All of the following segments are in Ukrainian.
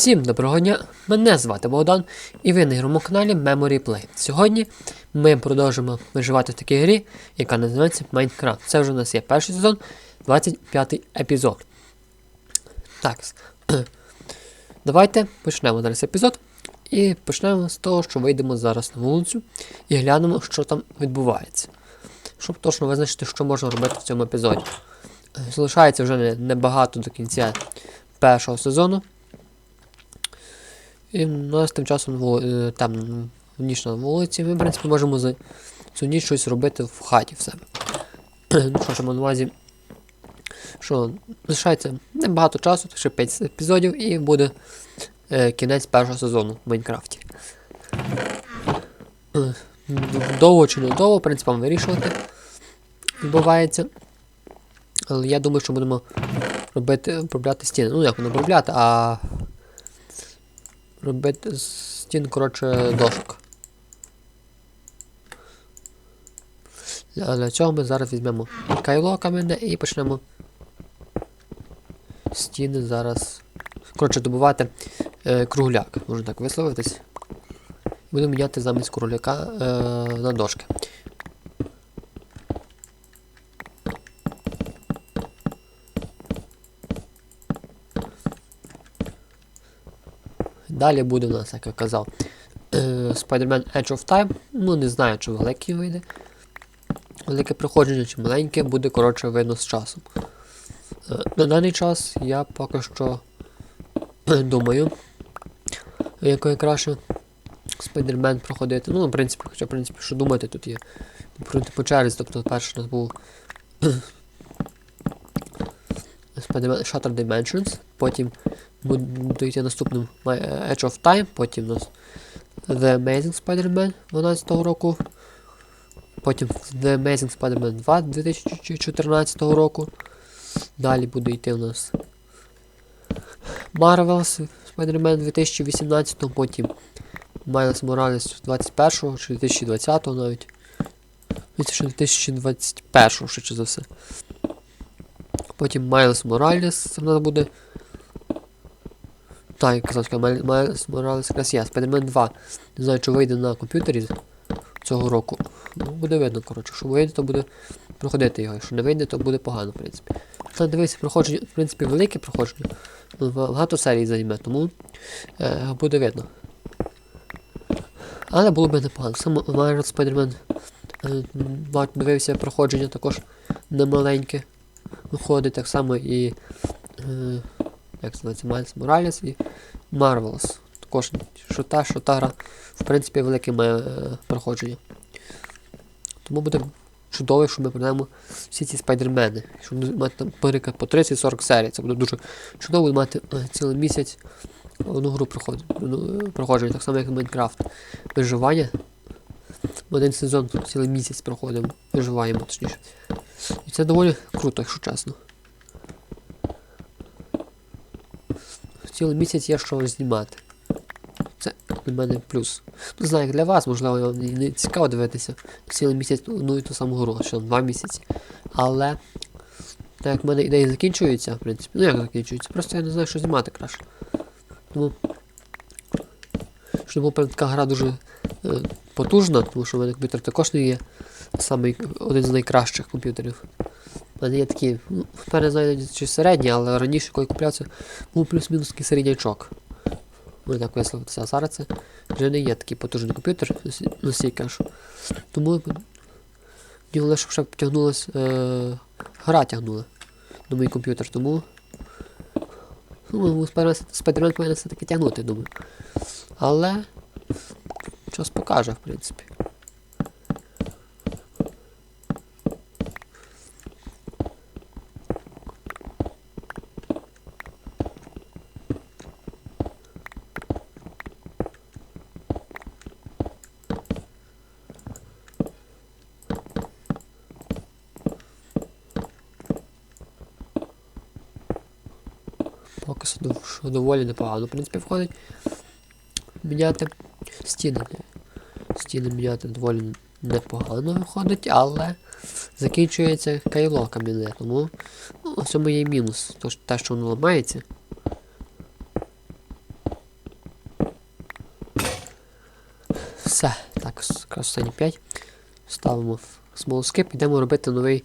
Всім доброго дня! Мене звати Богдан і ви на ігровому каналі Memory Play. Сьогодні ми продовжимо виживати в такій грі, яка називається Minecraft. Це вже у нас є перший сезон, 25 епізод. Так. Давайте почнемо зараз епізод. І почнемо з того, що вийдемо зараз на вулицю і глянемо, що там відбувається. Щоб точно визначити, що можна робити в цьому епізоді. Залишається вже небагато до кінця першого сезону. І у нас тим часом е, ніч на вулиці. Ми, в принципі, можемо за цю ніч щось робити в хаті в себе. ну що ж, на увазі, що лишається небагато часу, ще 5 епізодів, і буде е, кінець першого сезону в Майнкрафті. Е, Довго чи не довго, в принципі, вирішувати відбувається. Але я думаю, що будемо робити, обробляти стіни. Ну, як не обробляти, а робити з стін, коротше, дошок. Для, цього ми зараз візьмемо кайло кам'яне і почнемо стіни зараз. Коротше, добувати е, кругляк, можна так висловитись. Будемо міняти замість кругляка е, на дошки. Далі буде у нас, як я казав, е, Spider-Man Edge of Time. Ну, не знаю, чи великий вийде. Велике проходження чи маленьке, буде коротше видно з часом. Е, На даний час я поки що думаю, якою краще Spider-Man проходити. Ну, в принципі, хоча, в принципі, що думати тут є. Пройти по черзі, тобто перший у нас був Spider-Man Shattered Dimensions, потім буде йти наступним Edge of Time, потім у нас The Amazing Spider-Man 12 року, потім The Amazing Spider-Man 2 2014 року. Далі буде йти у нас Marvel's Spider-Man 2018, потім Miles Morales 21 чи 2020 навіть. Що 2021 швидше за все. Потім Miles Morales це в нас буде. Так, казав, Майлз Morales якраз є. Spider-Man 2. Не знаю, чи вийде на комп'ютері цього року. Ну, буде видно, коротше. Що вийде, то буде проходити його. Якщо не вийде, то буде погано, в принципі. Та дивися, проходження, в принципі, велике проходження. Ну, Багато серій займе, тому е, буде видно. Але було б непогано. Сам Miles Spider-Man е, дивився проходження також немаленьке виходить так само і. Е, як це називається, Miles Morales і Marvelous. Також що та, що гра, в принципі, велике має е, проходження. Тому буде чудово, якщо ми прийдемо всі ці спайдермени. Щоб мати там, наприклад, по 30-40 серій. Це буде дуже чудово мати е, цілий місяць одну гру ну, проходження, так само, як і Майнкрафт. Виживання. В один сезон цілий місяць проходимо, виживаємо точніше. І це доволі круто, якщо чесно. Цілий місяць є що знімати. Це для мене плюс. Не знаю, як для вас, можливо, вам не цікаво дивитися цілий місяць одну і ту саму гру, що два місяці. Але так як в мене ідеї закінчуються, в принципі. Ну як закінчуються? Просто я не знаю, що знімати краще. Тому. Була прям така гра дуже е, потужна, тому що в мене комп'ютер також не є самий один з найкращих комп'ютерів. Мене є такі, ну, в мене знаю, чи середні, але раніше, коли купляв це, був плюс-мінус такий середнячок. Можна так висловитися. А зараз це вже не є такий потужний комп'ютер, настільки аж. Тому мені головне, щоб ще потягнулась е, гра тягнула на мій комп'ютер, тому. Ну, Spider-Man повинен все-таки тягнути, думаю. Але час покаже, в принципі. що, доволі непогано, в принципі, входить. Міняти стіни. Стіни міняти доволі непогано виходить, але закінчується кайло кам'яне, тому ну, ну в цьому є мінус, тож те, що воно ламається. Все, так, останні 5. Ставимо small skip, йдемо робити новий,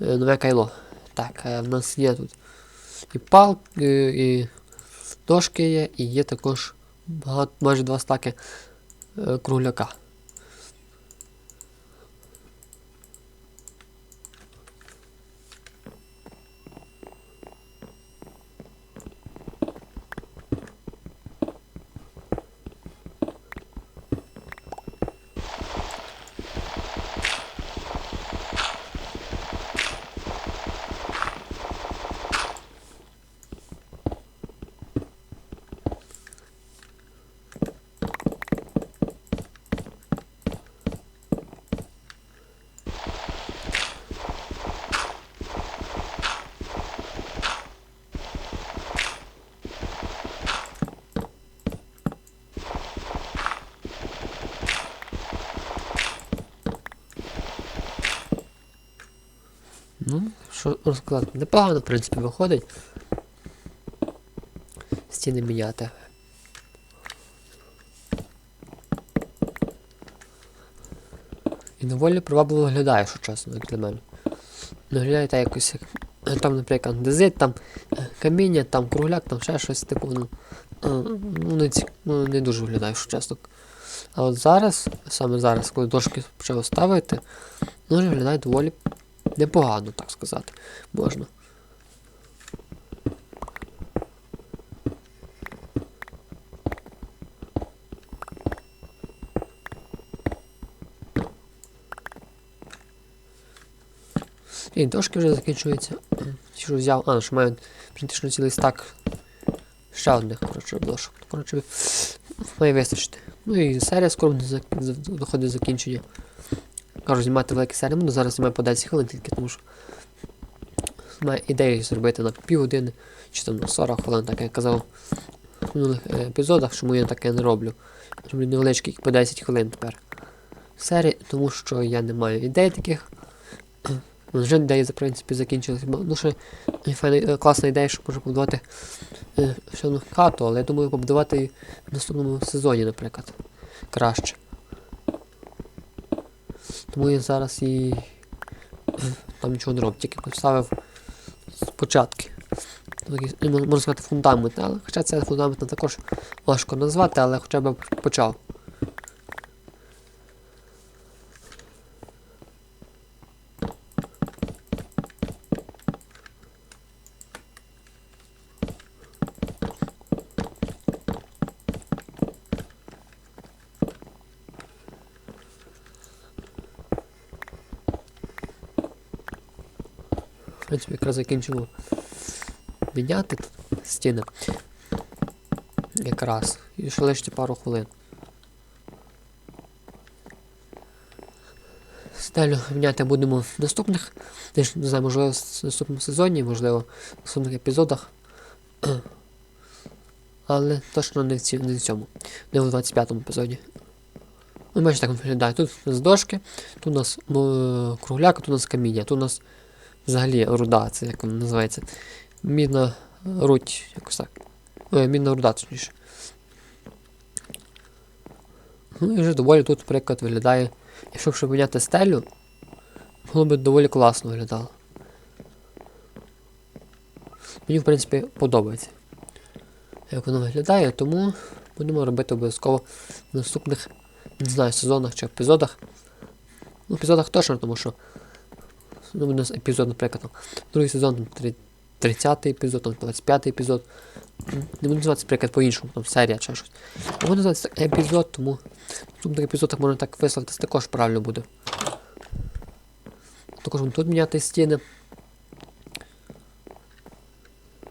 е, нове кайло. Так, е, в нас є тут і палки, і, і дошки є, і є також багато, майже два стаки е, кругляка. Ну, що розказати, непогано, в принципі, виходить. Стіни міняти. І доволі привабливо виглядає, що чесно, як для мене. Виглядає так якось як. е, Там, наприклад, андезит, там е, каміння, там кругляк, там ще щось типу, ну, е, ну, не, ці... ну, не дуже виглядає, що чесно. А от зараз, саме зараз, коли дошки почали ставити, ну, виглядає доволі непогано, так сказати, можна. І дошки вже закінчуються. Що взяв. А, що маю практично цілий стак ще одних, коротше, дошок. Коротше, має вистачити. Ну і серія скоро доходить до закінчення. Кажу, знімати великі серії, ну зараз знімаю по 10 хвилин тільки, тому що маю ідею зробити на півгодини чи там на 40 хвилин, так як я казав в минулих е, епізодах, чому я таке не роблю. Роблю невеличкі по 10 хвилин тепер. Серії, тому що я не маю ідей таких. Вже ідеї, в принципі, закінчилися. Ну, ще файна, е, класна ідея, що можу побудувати е, ще одну хату, але я думаю побудувати в наступному сезоні, наприклад. Краще. Тому я зараз і е, там нічого не роблю, тільки поставив спочатку. Ну, Можна сказати, фундамент, але хоча це фундамент також важко назвати, але хоча б почав. Принципі, якраз закінчимо міняти тут стіни. Якраз. І ще лише пару хвилин. Стелю міняти будемо в наступних. Не знаю, можливо, в наступному сезоні, можливо, в наступних епізодах. Але точно не в, ці, не в цьому. Не в 25-му епізоді. Ну, бачите, так виглядає. Тут у нас дошки, тут у нас ну, кругляк, тут у нас каміння, тут у нас взагалі руда, це як вона називається. Мідна рудь, якось так. Е, мідна руда, точніше. Ну і вже доволі тут, приклад, виглядає. Якщо б ще стелю, було б доволі класно виглядало. Мені, в принципі, подобається. Як воно виглядає, тому будемо робити обов'язково в наступних, не знаю, сезонах чи епізодах. Ну, епізодах точно, тому що ну, у нас епізод, наприклад, другий сезон, там, три- 30 епізод, там, 25 епізод. Не буду називатися, наприклад, по-іншому, там серія чи щось. А буду називатися епізод, тому в наступних епізодах можна так висловитися, також правильно буде. Також будемо тут міняти стіни.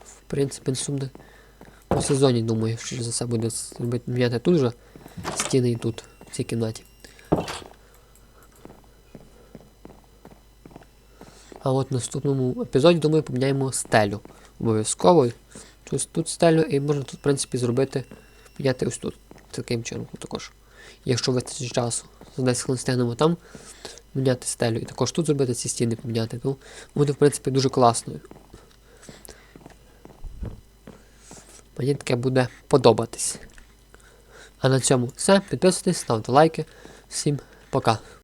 В принципі, наступне по сезоні, думаю, що за все буде міняти тут же стіни і тут, в цій кімнаті. А от в наступному епізоді, думаю, поміняємо стелю. Обов'язково. Тут, тут стелю і можна тут, в принципі, зробити, міняти ось тут. Таким чином також. Якщо вистачить часу, за 10 хвилин стигнемо там міняти стелю. І також тут зробити ці стіни поміняти. Ну, буде, в принципі, дуже класною. Мені таке буде подобатись. А на цьому все. Підписуйтесь, ставте лайки. Всім пока.